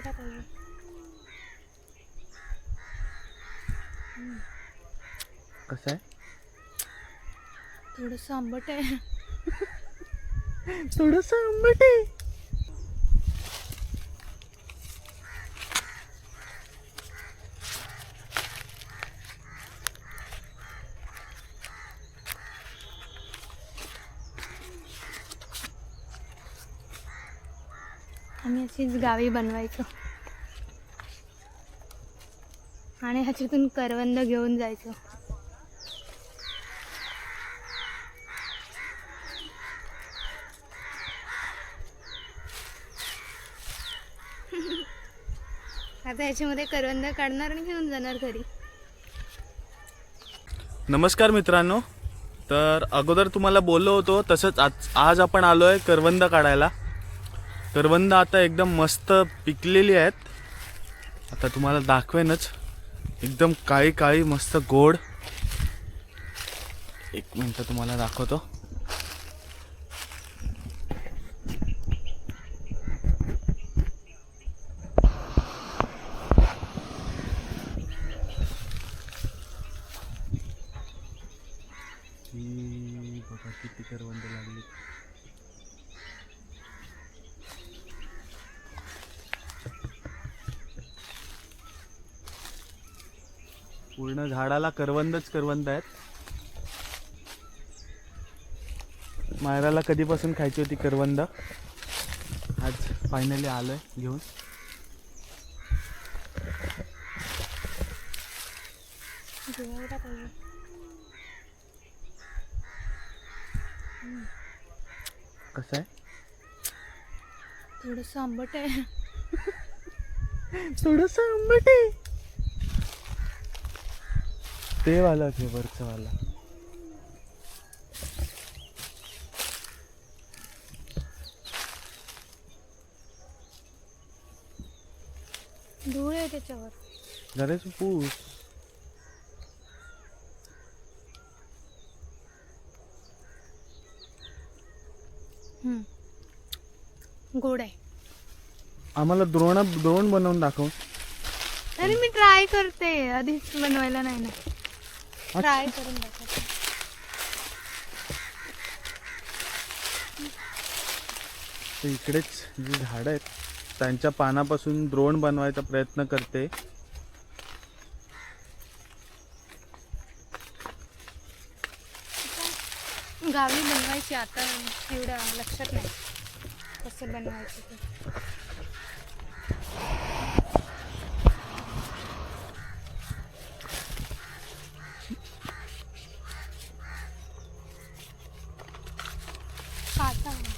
जेवायला पाहिजे कसं आहे? थोडंसं आंबट आहे. थोडस आंबट आहे. आम्ही अशीच गावी बनवायचो. आणि ह्याच्यातून करवंद घेऊन जायचो. आता ह्याच्यामध्ये करवंद काढणार आणि घेऊन जाणार घरी. नमस्कार मित्रांनो. तर अगोदर तुम्हाला बोललो होतो तसंच आज आज आपण आलो आहे करवंद काढायला. करवंद आता एकदम मस्त पिकलेली आहेत. आता तुम्हाला दाखवेनच. एकदम काळी काळी मस्त गोड. एक मिनटं तुम्हाला दाखवतो. बघा किती करवंद लागली. पूर्ण झाडाला करवंदच करवंद आहेत. मायराला कधीपासून खायची होती करवंद? आज फायनली आलोय घेऊन. कसं आहे? थोडंसं आंबट आहे. थोडस आंबट आहे. ते वाला ते वरचं वाला. धूळ आहे त्याच्यावर. जराच पूस. गोड आहे. आम्हाला द्रोण द्रोण बनवून दाखव. अरे मी ट्राय करते. आधीच बनवायला नाही ना. ट्राय करून दाखवते तर इकडेच जी झाडं आहेत त्यांच्या पानापासून द्रोण बनवायचा प्रयत्न करते. गावी बनवायची आता एवढं लक्षात नाही. कसं बनवायचं ते काटा आहे.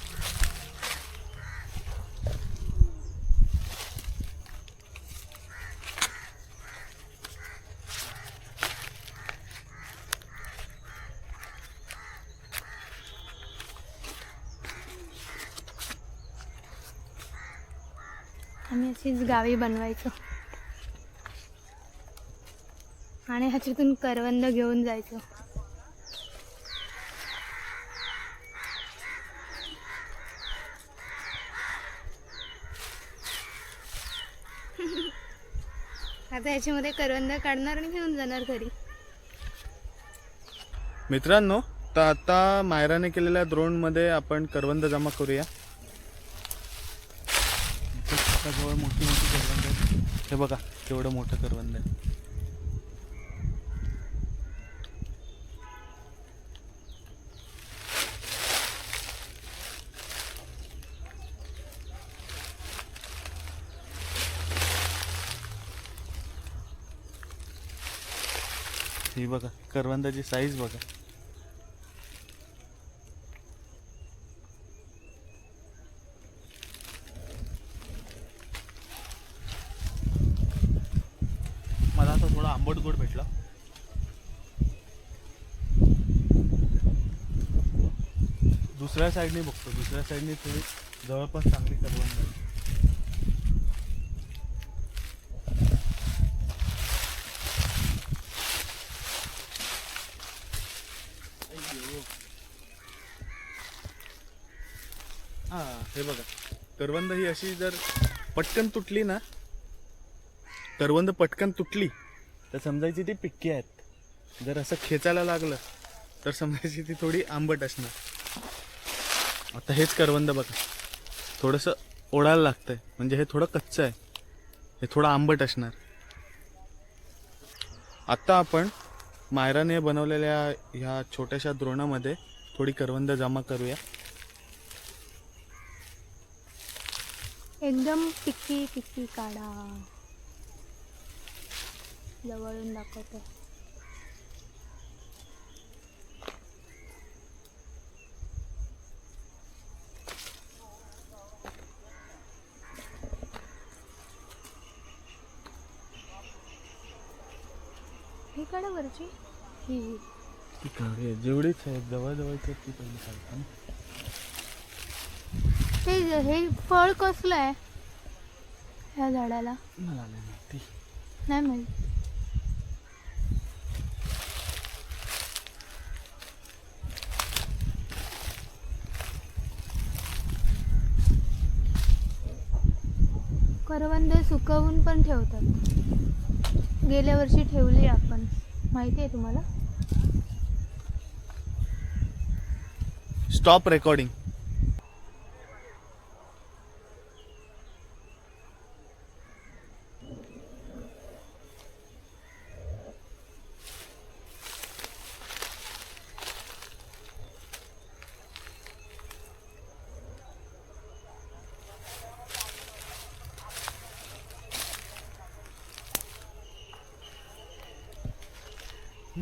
आम्ही अशीच गावी बनवायचो. आणि ह्याच्यातून करवंद घेऊन जायचो. आता ह्याच्यामध्ये करवंद काढणार आणि घेऊन जाणार घरी. मित्रांनो तर आता मायराने केलेल्या द्रोणमध्ये आपण करवंद जमा करूया. स्वतःजवळ मोठी मोठी करवंद आहेत. हे बघा केवढं मोठं करवंद आहे ही बघा करवंदाची साईज बघा मला आता थोडा आंबट गोड भेटला. दुसऱ्या साईडने बघतो. दुसऱ्या साईडने थोडी जवळपास चांगली करवण आहे. हां हे बघा. करवंद ही अशी जर पटकन तुटली ना करवंद पटकन तुटली तर समजायची ती पिक्की आहेत. जर असं खेचायला लागलं तर समजायची ती थोडी आंबट असणार. आता हेच करवंद बघा. थोडंसं ओढायला लागतंय. म्हणजे हे थोडं कच्चं आहे. हे थोडं आंबट असणार. आत्ता आपण मायराने बनवलेल्या ह्या छोट्याशा द्रोणामध्ये थोडी करवंद जमा करूया. एकदम पिक्की पिक्की काढा. जवळून दाखवते. ही काढा वरची. ही ही. जेवढीच आहे जवळजवळच ती पहिली काढतो ना. ते ज- हे फळ कसलं आहे? ह्या झाडाला. मला नाही माहिती करवंदे सुकवून पण ठेवतात. गेल्या वर्षी ठेवली आपण. माहिती आहे तुम्हाला? Stop recording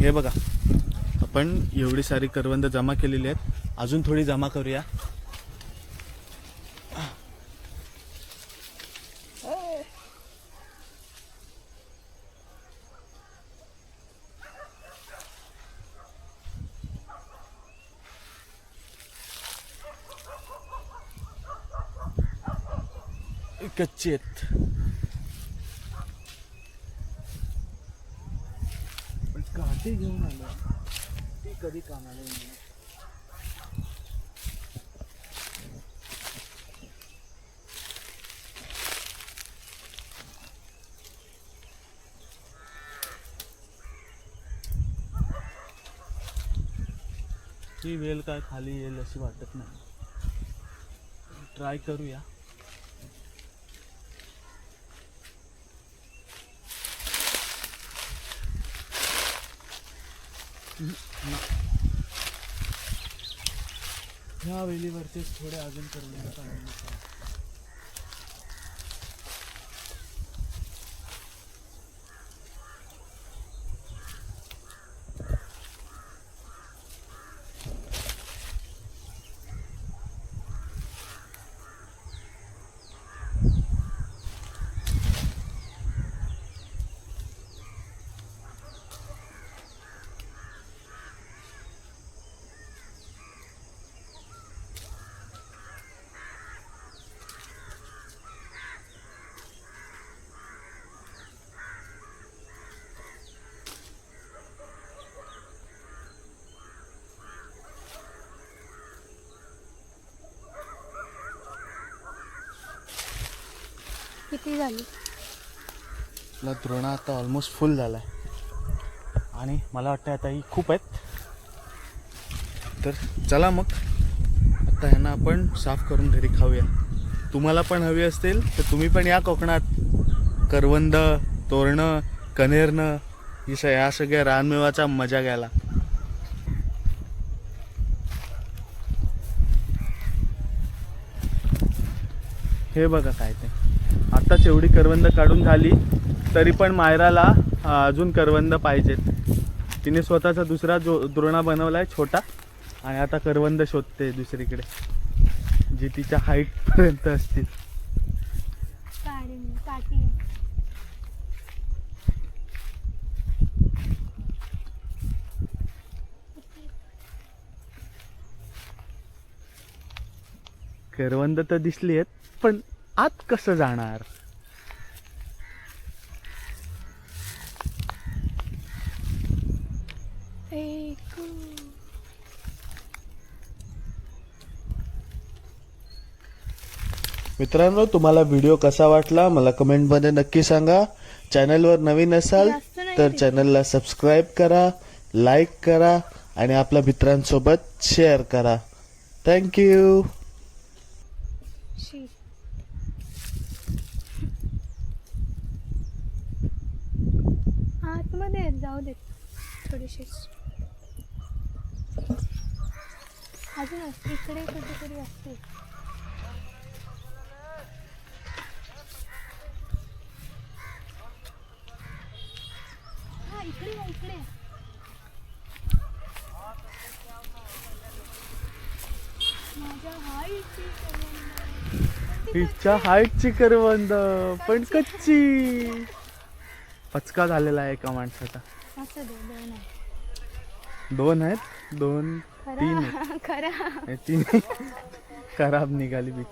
हे बघा. आपण एवढी सारी करवंद जमा केलेली आहेत. अजून थोडी जमा करूया. कच्ची आहेत. पण घेऊन आलो. ती कधी कामाला येणार? ती वेल काय खाली येईल अशी वाटत नाही. ट्राय करूया. ह्या वेलीवरतीच थोडे अजून करून किती झाली? आपला द्रोणा आता ऑलमोस्ट फुल झाला आहे आणि मला वाटतं आता ही खूप आहेत. तर चला मग. आता ह्यांना आपण साफ करून घरी खाऊया. तुम्हाला पण हवी असतील तर तुम्ही पण या कोकणात. करवंद तोरणं कनेरणं ही स- या सगळ्या रानमेवाचा मजा घ्यायला. हे बघा काय ते. आताच एवढी करवंद काढून झाली तरी पण मायराला अजून करवंद पाहिजेत तिने स्वतःचा दुसरा जो दुरणा बनवलाय छोटा आणि आता करवंद शोधते दुसरीकडे जी तिच्या हाईट पर्यंत असतील आहे. करवंद तर दिसली आहेत पण आत कसं जाणार? मित्रांनो तुम्हाला व्हिडिओ कसा वाटला? मला कमेंटमध्ये नक्की सांगा. चॅनलवर नवीन असाल तर. चॅनलला सबस्क्राईब करा लाईक करा आणि आपल्या मित्रांसोबत शेअर करा. थँक्यू. आहेत, जाऊ देत. थोडीशीच अजून असते इकडे कुठेतरी असते हा इकडे इकडे. माझ्या हाईटची करवंद पण कच्ची. पचका झालेला आहे एका माणसाचा. असं दे दोन आहे दोन आहेत? दोन तीन खरा. तीन. खराब निघाली बी